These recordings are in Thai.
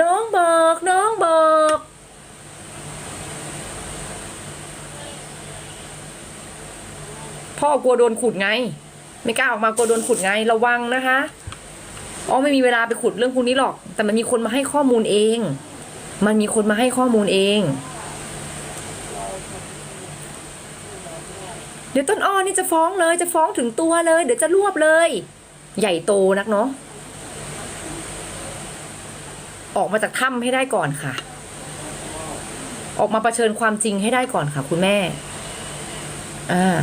น้องบอกน้องบอก พ่อกลัวโดนขุดไง ไม่กล้าออกมากลัวโดนขุดไงระวังนะคะอ๋อไม่มีเวลาไปขุดเรื่องพวกนี้หรอก แต่มันมีคนมาให้ข้อมูลเอง มันมีคนมาให้ข้อมูลเอง เดี๋ยวต้นอ้อนี่จะฟ้องเลย จะฟ้องถึงตัวเลย เดี๋ยวจะรวบเลย ใหญ่โตนักเนาะ ออกมาจากถ้ำให้ได้ก่อนค่ะ ออกมาเผชิญความจริงให้ได้ก่อนค่ะ คุณแม่ อ่า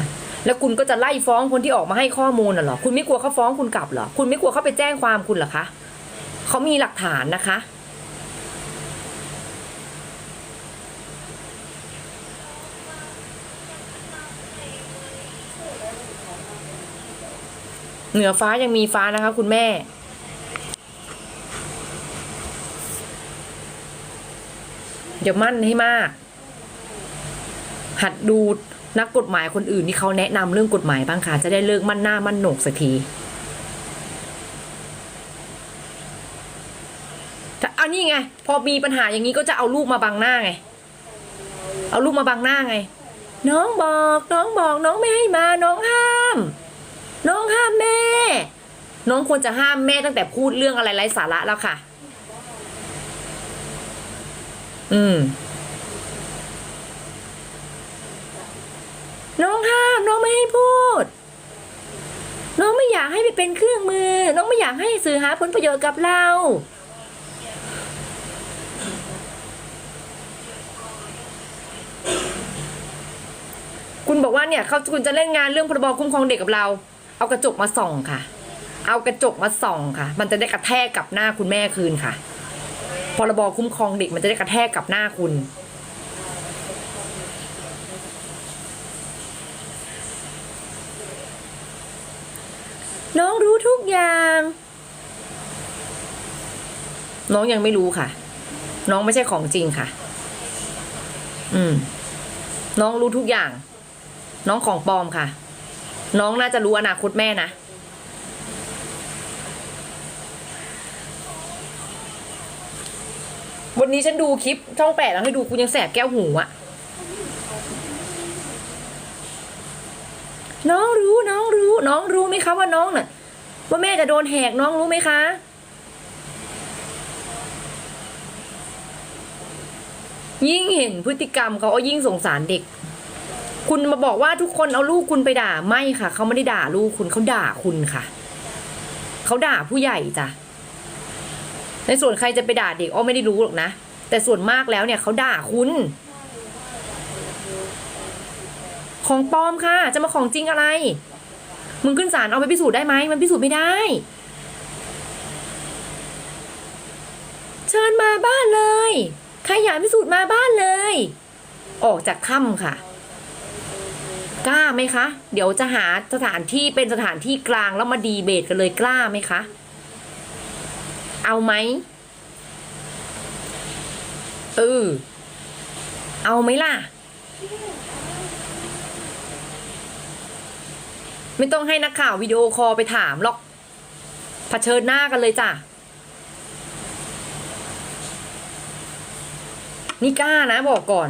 แล้วคุณก็จะไล่ฟ้องคนที่ออกมาให้ข้อมูลน่ะเหรอ คุณไม่กลัวเขาฟ้องคุณกลับเหรอ คุณไม่กลัวเขาไปแจ้งความคุณเหรอคะ เขามีหลักฐานนะคะ เหนือฟ้ายังมีฟ้านะคะ คุณแม่ เดี๋ยวมั่นให้มาก หัดดูนักกฎหมายคนอื่นที่เขาแนะนำเรื่องกฎหมายบ้างค่ะจะได้เลิกมั่นหน้ามั่นโหนกสักทีเอานี่ไง พอมีปัญหาอย่างนี้ก็จะเอาลูกมาบังหน้าไง เอาลูกมาบังหน้าไง น้องบอกน้องบอกน้องไม่ให้มาน้องห้าม น้องห้ามแม่ น้องควรจะห้ามแม่ตั้งแต่พูดเรื่องอะไรไร้สาระแล้วค่ะ อืม น้องห้ามน้องไม่ให้พูด น้องไม่อยากให้ไปเป็นเครื่องมือ น้องไม่อยากให้สื่อหาผลประโยชน์กับเรา คุณบอกว่าเนี่ยเขาคุณจะเล่นงานเรื่องพรบคุ้มครองเด็กกับเรา เอากระจกมาส่องค่ะ เอากระจกมาส่องค่ะ มันจะได้กระแทกกับหน้าคุณแม่คืนค่ะ พรบคุ้มครองเด็กมันจะได้กระแทกกับหน้าคุณ น้องรู้ทุกอย่าง น้องยังไม่รู้ค่ะ น้องไม่ใช่ของจริงค่ะ อืม น้องรู้ทุกอย่าง น้องของปลอมค่ะ น้องน่าจะรู้อนาคตแม่นะ วันนี้ฉันดูคลิปช่องแปดแล้วให้ดูคุณยังแสบแก้วหูอะน้องรู้น้องรู้ น้องรู้ไหมคะว่าน้องน่ะ ว่าแม่จะโดนแหกน้องรู้ไหมคะ ยิ่งเห็นพฤติกรรมเขาก็ยิ่งสงสารเด็ก คุณมาบอกว่าทุกคนเอาลูกคุณไปด่าไม่ค่ะเขาไม่ได้ด่าลูกคุณเขาด่าคุณค่ะเขาด่าผู้ใหญ่จ้ะ ในส่วนใครจะไปด่าเด็กอ้อไม่ได้รู้หรอกนะ แต่ส่วนมากแล้วเนี่ยเขาด่าคุณ ของปลอมค่ะ จะมาของจริงอะไร มึงขึ้นศาลเอาไปพิสูจน์ได้ไหมมันพิสูจน์ไม่ได้ เชิญมาบ้านเลย ใครอยากพิสูจน์มาบ้านเลย ออกจากถ้ำค่ะกล้าไหมคะ เดี๋ยวจะหาสถานที่เป็นสถานที่กลางแล้วมาดีเบตกันเลยกล้าไหมคะ เอาไหมเออเอาไหมล่ะ ไม่ต้องให้นักข่าววิดีโอคอลไปถามหรอกเผชิญหน้ากันเลยจ้ะนี่กล้านะบอกก่อน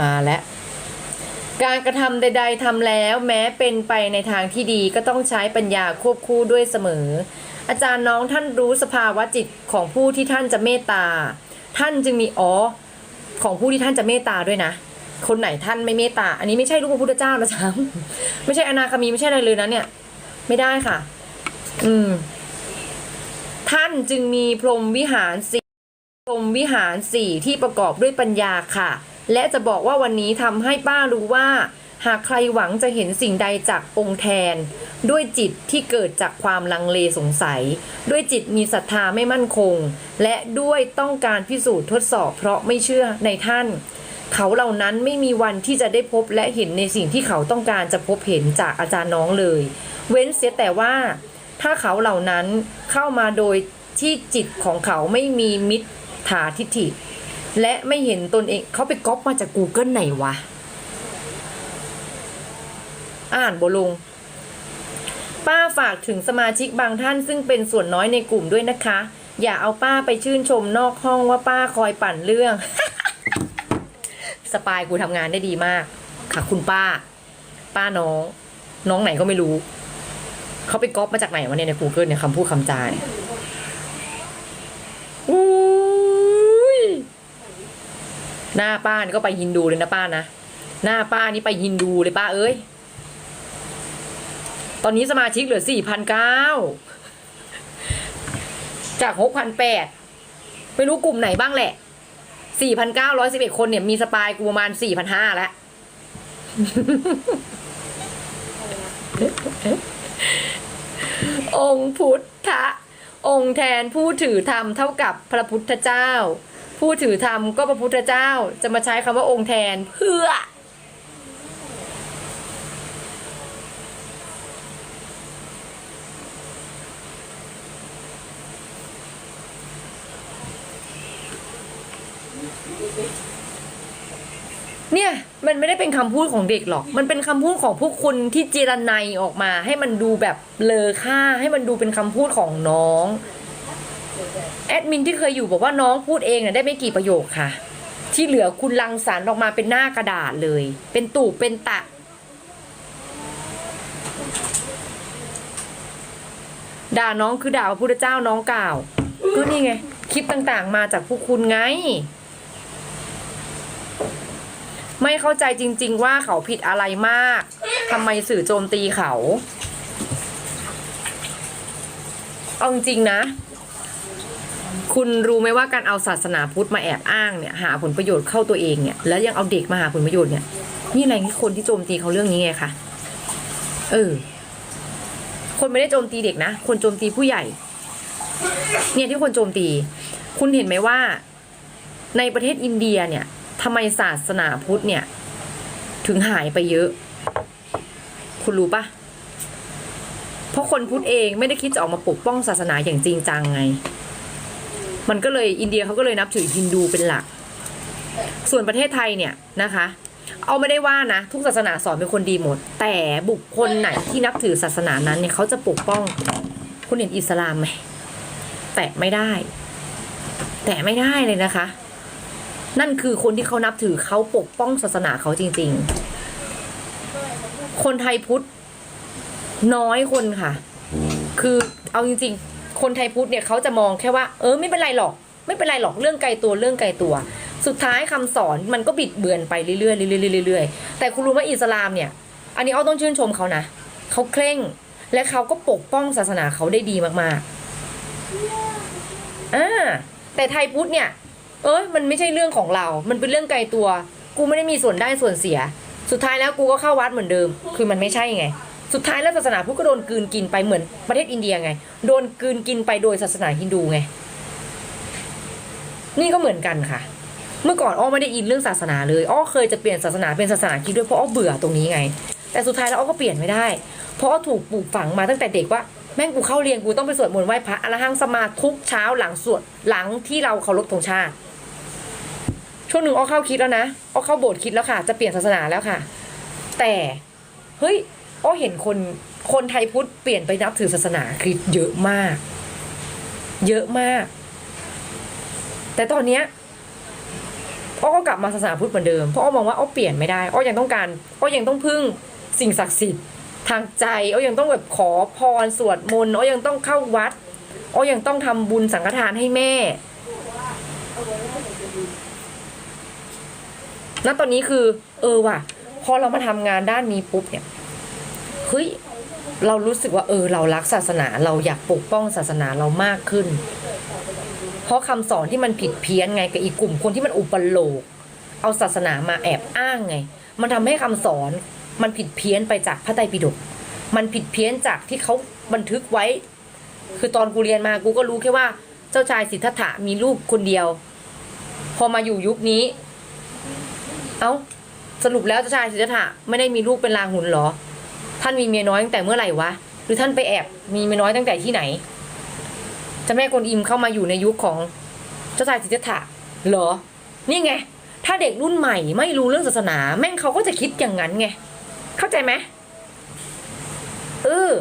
มาแล้ว การกระทำใด ๆทำแล้วแม้เป็นไปในทางที่ดีก็ต้องใช้ปัญญาควบคู่ด้วยเสมอ อาจารย์น้องท่านรู้สภาวะจิตของผู้ที่ท่านจะเมตตา ท่านจึงมีอ๋อของผู้ที่ท่านจะเมตตาด้วยนะ คนไหนท่านไม่เมตตา อันนี้ไม่ใช่ลูกพระพุทธเจ้านะจ๊ะไม่ใช่อนาคามีไม่ใช่อะไรเลยนะเนี่ย ไม่ได้ค่ะ อืม ท่านจึงมีพรหมวิหารสี่พรหมวิหารสี่ที่ประกอบด้วยปัญญาค่ะ และจะบอกว่าวันนี้ทำให้ป้ารู้ว่า หากใครหวังจะเห็นสิ่งใดจากองค์แทน ด้วยจิตที่เกิดจากความลังเลสงสัย ด้วยจิตมีศรัทธาไม่มั่นคง และด้วยต้องการพิสูจน์ทดสอบ เพราะไม่เชื่อในท่าน เขาเหล่านั้นไม่มีวันที่จะได้พบและเห็นในสิ่งที่เขาต้องการจะพบเห็นจากอาจารย์น้องเลย เว้นเสียแต่ว่า ถ้าเขาเหล่านั้นเข้ามาโดยที่จิตของเขาไม่มีมิจฉาทิฏฐิ และไม่เห็นตนเองเขาไปก๊อปมาจาก Google ไหนวะ อ่านบลง ป้าฝากถึงสมาชิกบางท่านซึ่งเป็นส่วนน้อยในกลุ่มด้วยนะคะ อย่าเอาป้าไปชื่นชมนอกห้องว่าป้าคอยปั่นเรื่อง สปายกูทำงานได้ดีมาก ค่ะคุณป้า ป้าน้อง น้องไหนก็ไม่รู้ เขาไปก๊อปมาจากไหนวะเนี่ยใน Google เนี่ยคำพูดคำจาเนี่ยอุ้ย หน้าป้านี่ก็ไปฮินดูเลยนะป้านะ หน้าป้านี่ไปฮินดูเลยป้าเอ้ย ตอนนี้สมาชิกเหลือสี่พันเก้าจากหกพันแปดไม่รู้กลุ่มไหนบ้างแหละสี่พันเก้าร้อยสิบเอ็ดคนเนี่ยมีสปายกูประมาณสี่พันห้าแล้วองค์พุทธะองค์แทนผู้ถือธรรมเท่ากับพระพุทธเจ้า ผู้ถือธรรมก็พระพุทธเจ้าจะมาใช้คำว่าองค์แทนเพื่อ เนี่ย มันไม่ได้เป็นคำพูดของเด็กหรอก มันเป็นคำพูดของพวกคุณที่เจรไนยออกมา ให้มันดูแบบเลอค่า ให้มันดูเป็นคำพูดของน้อง แอดมินที่เคยอยู่บอกว่าน้องพูดเองนี่ยได้ไม่กี่ประโยคค่ะ ที่เหลือคุณลังสรรออกมาเป็นหน้ากระดาษเลย เป็นตูบเป็นตะ ด่าน้องคือด่าพระพุทธเจ้าน้องกล่าวก็นี่ไง คลิปต่างๆ มาจากพวกคุณไง ไม่เข้าใจจริง ๆ ว่าเขาผิดอะไรมากทำไมสื่อโจมตีเขา เอาจริงนะ คุณรู้ไหมว่าการเอาศาสนาพุทธมาแอบอ้างเนี่ยหาผลประโยชน์เข้าตัวเองเนี่ยแล้วยังเอาเด็กมาหาผลประโยชน์เนี่ยนี่อะไรที่คนที่โจมตีเขาเรื่องนี้ไงคะเออ คนไม่ได้โจมตีเด็กนะ คนโจมตีผู้ใหญ่ เนี่ยที่คนโจมตี คุณเห็นไหมว่า ในประเทศอินเดียเนี่ยทำไมศาสนาพุทธเนี่ย ถึงหายไปเยอะ คุณรู้ปะเพราะคนพุทธเองไม่ได้คิดจะออกมาปกป้องศาสนาอย่างจริงจังไง มันก็เลยอินเดียเขาก็เลยนับถือฮินดูเป็นหลัก ส่วนประเทศไทยเนี่ยนะคะ เอาไม่ได้ว่านะ ทุกศาสนาสอนเป็นคนดีหมด แต่บุคคลไหนที่นับถือศาสนานั้นเนี่ยเขาจะปกป้องคุณเห็นอิสลามไหมแตะไม่ได้ แตะไม่ได้เลยนะคะ นั่นคือคนที่เขานับถือเขาปกป้องศาสนาเขาจริง ๆ คนไทยพุทธน้อยคนค่ะ คือเอาจริง ๆ คนไทยพุทธเนี่ยเขาจะมองแค่ว่า เออไม่เป็นไรหรอก ไม่เป็นไรหรอกเรื่องไกลตัวเรื่องไกลตัว สุดท้ายคำสอนมันก็บิดเบือนไปเรื่อยๆเรื่อยๆเรื่อยๆแต่คุณรู้ไหมอิสลามเนี่ย อันนี้เอาต้องชื่นชมเขานะเขาเคร่งและเขาก็ปกป้องศาสนาเขาได้ดีมากๆอ่าแต่ไทยพุทธเนี่ย เอ้ยมันไม่ใช่เรื่องของเรา มันเป็นเรื่องไกลตัว กูไม่ได้มีส่วนได้ส่วนเสีย สุดท้ายแล้วกูก็เข้าวัดเหมือนเดิม คือมันไม่ใช่ไง สุดท้ายแล้วศาสนาพุทธก็โดนกืนกินไปเหมือนประเทศอินเดียไง โดนกืนกินไปโดยศาสนาฮินดูไง นี่ก็เหมือนกันค่ะ เมื่อก่อนอ้อไม่ได้อินเรื่องศาสนาเลยอ้อเคยจะเปลี่ยนศาสนาเป็นศาสนาคิดด้วยเพราะอ้อเบื่อตรงนี้ไง แต่สุดท้ายแล้วอ้อก็เปลี่ยนไม่ได้ เพราะอ้อถูกปลูกฝังมาตั้งแต่เด็กว่าแม่งกูเข้าเรียนกูต้องไปสวดมนต์ไหว้พระอรหังสมาทุกเช้าหลังสวดหลังที่เราเคารพธงชาติ ช่วงหนึ่งอ้อเข้าคิดแล้วนะอ้อเข้าโบสถ์คิดแล้วค่ะ จะเปลี่ยนศาสนาแล้วค่ะ แต่เฮ้ย อ้อเห็นคนคนไทยพุทธเปลี่ยนไปนับถือศาสนาคริสต์เยอะมาก เยอะมาก แต่ตอนเนี้ยอ้อก็กลับมาศาสนาพุทธเหมือนเดิมเพราะอ้อมองว่าอ้อเปลี่ยนไม่ได้อ้อยังต้องการอ้อยังต้องพึ่งสิ่งศักดิ์สิทธิ์ทางใจอ้อยังต้องแบบขอพรสวดมนต์อ้อยังต้องเข้าวัดอ้อยังต้องทำบุญสังฆทานให้แม่ณตอนนี้คือ เออว่ะ พอเรามาทำงานด้านนี้ปุ๊บเนี่ย เฮ้ยเรารู้สึกว่าเออเรารักศาสนาเราอยากปกป้องศาสนาเรามากขึ้น เพราะคำสอนที่มันผิดเพี้ยนไงกับอีกกลุ่มคนที่มันอุปโลก เอาศาสนามาแอบอ้างไง มันทำให้คำสอนมันผิดเพี้ยนไปจากพระไตรปิฎกมันผิดเพี้ยนจากที่เขาบันทึกไว้ คือตอนกูเรียนมากูก็รู้แค่ว่า เจ้าชายสิทธัตถะมีลูกคนเดียว พอมาอยู่ยุคนี้ เอ้าสรุปแล้วเจ้าชายสิทธัตถะไม่ได้มีลูกเป็นลาหุนหรอ ท่านมีเมียน้อยตั้งแต่เมื่อไหร่วะ หรือท่านไปแอบมีเมียน้อยตั้งแต่ที่ไหนจะแม่กวนอิมเข้ามาอยู่ในยุคของเจ้าชายสิทธัตถะเหรอ นี่ไง ถ้าเด็กรุ่นใหม่ไม่รู้เรื่องศาสนา แม่งเขาก็จะคิดอย่างนั้นไง เข้าใจไหมเออ